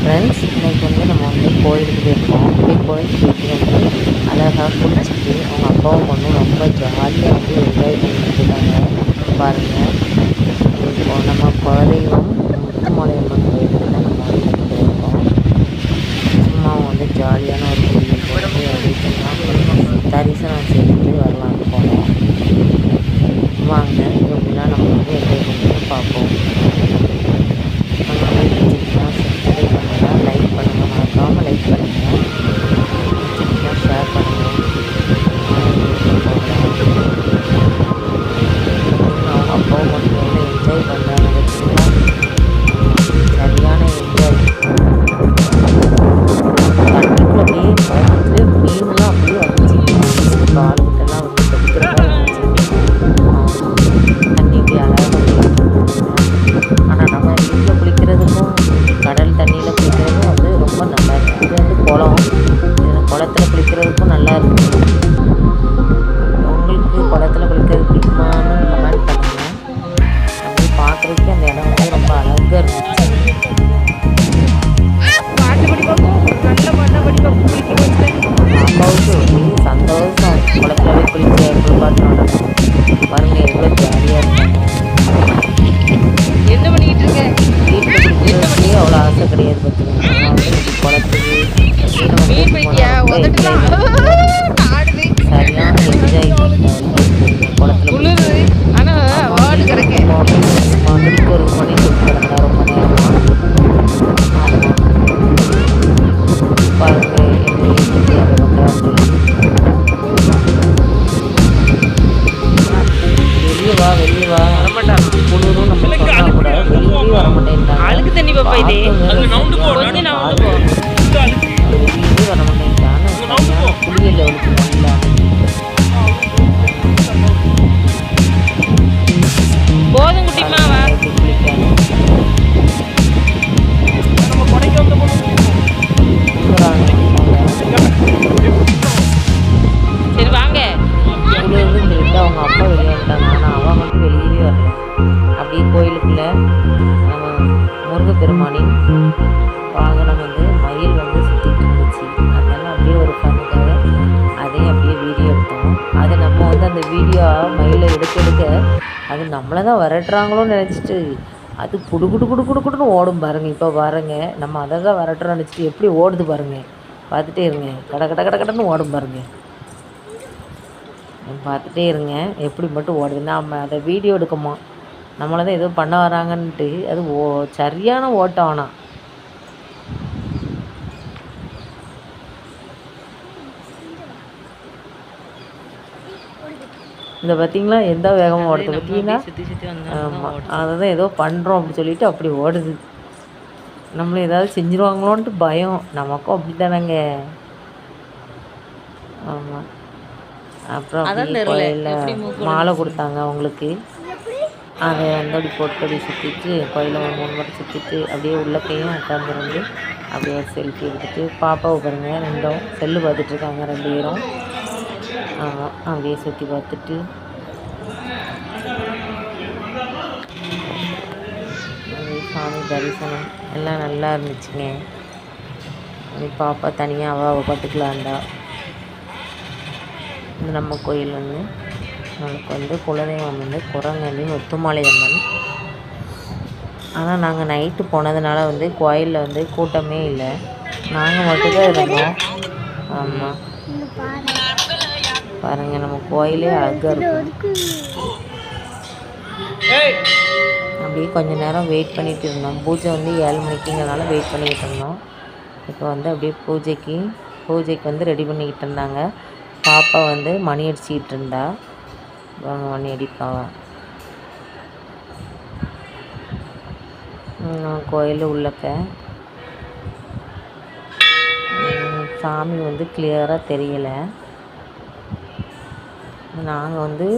Friends இன்றைக்கி வந்து நம்ம வந்து கோயிலுக்கு போயிருக்கோம். அப்படியே கோயிலுக்கு போயிட்டு வந்து அழகாக குளிச்சுட்டு அவங்க அப்பாவும் பொண்ணும் ரொம்ப ஜாலியாக வந்து ரொம்ப நல்லா இருக்கும் இது வந்து குளம் இது குளத்துல குளிக்கிறதுக்கும் நல்லா இருக்கும். வர மாட்டேன்றான்னு குளியல் அவளுக்கு நல்லா போதும் குட்டிமா வா எப்படி குளிக்கணும் சரி வாங்க. அவங்க அப்பா வெளியே வந்துட்டாங்க ஆனால் அவன் மட்டும் வெளியவே வரல. அப்படியே கோயிலுக்குள்ள நம்ம முருகப்பெருமானின் வாகனம் வந்து மயில் வந்து சுற்றிட்டு இருந்துச்சு. அதனால அப்படியே ஒரு ஃபனுக்காக அதையும் அப்படியே வீடியோ எடுத்தோம். அது நம்ம வந்து அந்த வீடியோ மயிலை எடுக்க எடுக்க அது நம்மளை தான் விரட்டுறாங்களோன்னு நினச்சிட்டு அது குடு குடு குடு குடு குடுன்னு ஓடும் பாருங்கள் இப்போ பாருங்க நம்ம அதை தான் விரட்டுறோம்னு நினச்சிட்டு எப்படி ஓடுது பாருங்க. பார்த்துட்டே இருங்க. கட கட கட கடன்னு ஓடும் பாருங்கள் பார்த்துட்டே இருங்க. எப்படி மட்டும் ஓடுது. நாம் அதை வீடியோ எடுக்கமா? நம்மளை தான் ஏதோ பண்ண வராங்கன்ட்டு அது ஓ சரியான ஓட்டம் ஆனால் இந்த பார்த்தீங்களா எந்த வேகமாக ஓடுது சுத்தி ஆமாம் அதை தான் ஏதோ பண்ணுறோம் அப்படி சொல்லிட்டு அப்படி ஓடுது. நம்மளை ஏதாவது செஞ்சுருவாங்களோன்ட்டு பயம். நமக்கும் அப்படி தானேங்க ஆமாம் அப்புறம் மாலை கொடுத்தாங்க அவங்களுக்கு. அதை வந்து அப்படி போட்டு அப்படி சுற்றிட்டு கோயிலை ஒரு மூணு மட்டும் சுற்றிட்டு அப்படியே உள்ளக்கையும் உட்காந்துருந்து அப்படியே செல்ஃபி எடுத்துட்டு பாப்பாவை பாருங்க ரெண்டும் செல்லு பார்த்துட்ருக்காங்க ரெண்டு பேரும். ஆமாம் அப்படியே சுற்றி பார்த்துட்டு. சாமி தரிசனம். எல்லாம் நல்லா இருந்துச்சுங்க. அப்படி பாப்பா தனியாக அவள் அவள் பார்த்துக்கலாண்டா நம்ம கோயில் வந்து நமக்கு வந்து குலதெய்வம் வந்து குரங்கண்ணி முத்துமாலை அம்மன். ஆனால் நாங்கள் நைட்டு போனதுனால வந்து கோயிலில் வந்து கூட்டமே இல்லை. நாங்கள் மட்டும்தான் இருந்தோம். ஆமாம் பாருங்கள் நம்ம கோயிலே அழகாக இருக்கும் அப்படியே கொஞ்ச நேரம் வெயிட் பண்ணிட்டு இருந்தோம். பூஜை வந்து ஏழு மணிக்குங்கிறனால வெயிட் பண்ணிக்கிட்டு இருந்தோம். இப்போ வந்து அப்படியே பூஜைக்கு பூஜைக்கு வந்து ரெடி பண்ணிக்கிட்டு இருந்தாங்க. பாப்பா வந்து மணி அடிச்சுக்கிட்டு இருந்தா. வாங்க மணி அடிப்பாவா கோயில் உள்ளக்க சாமி வந்து கிளியராக தெரியலை. நாங்கள் வந்து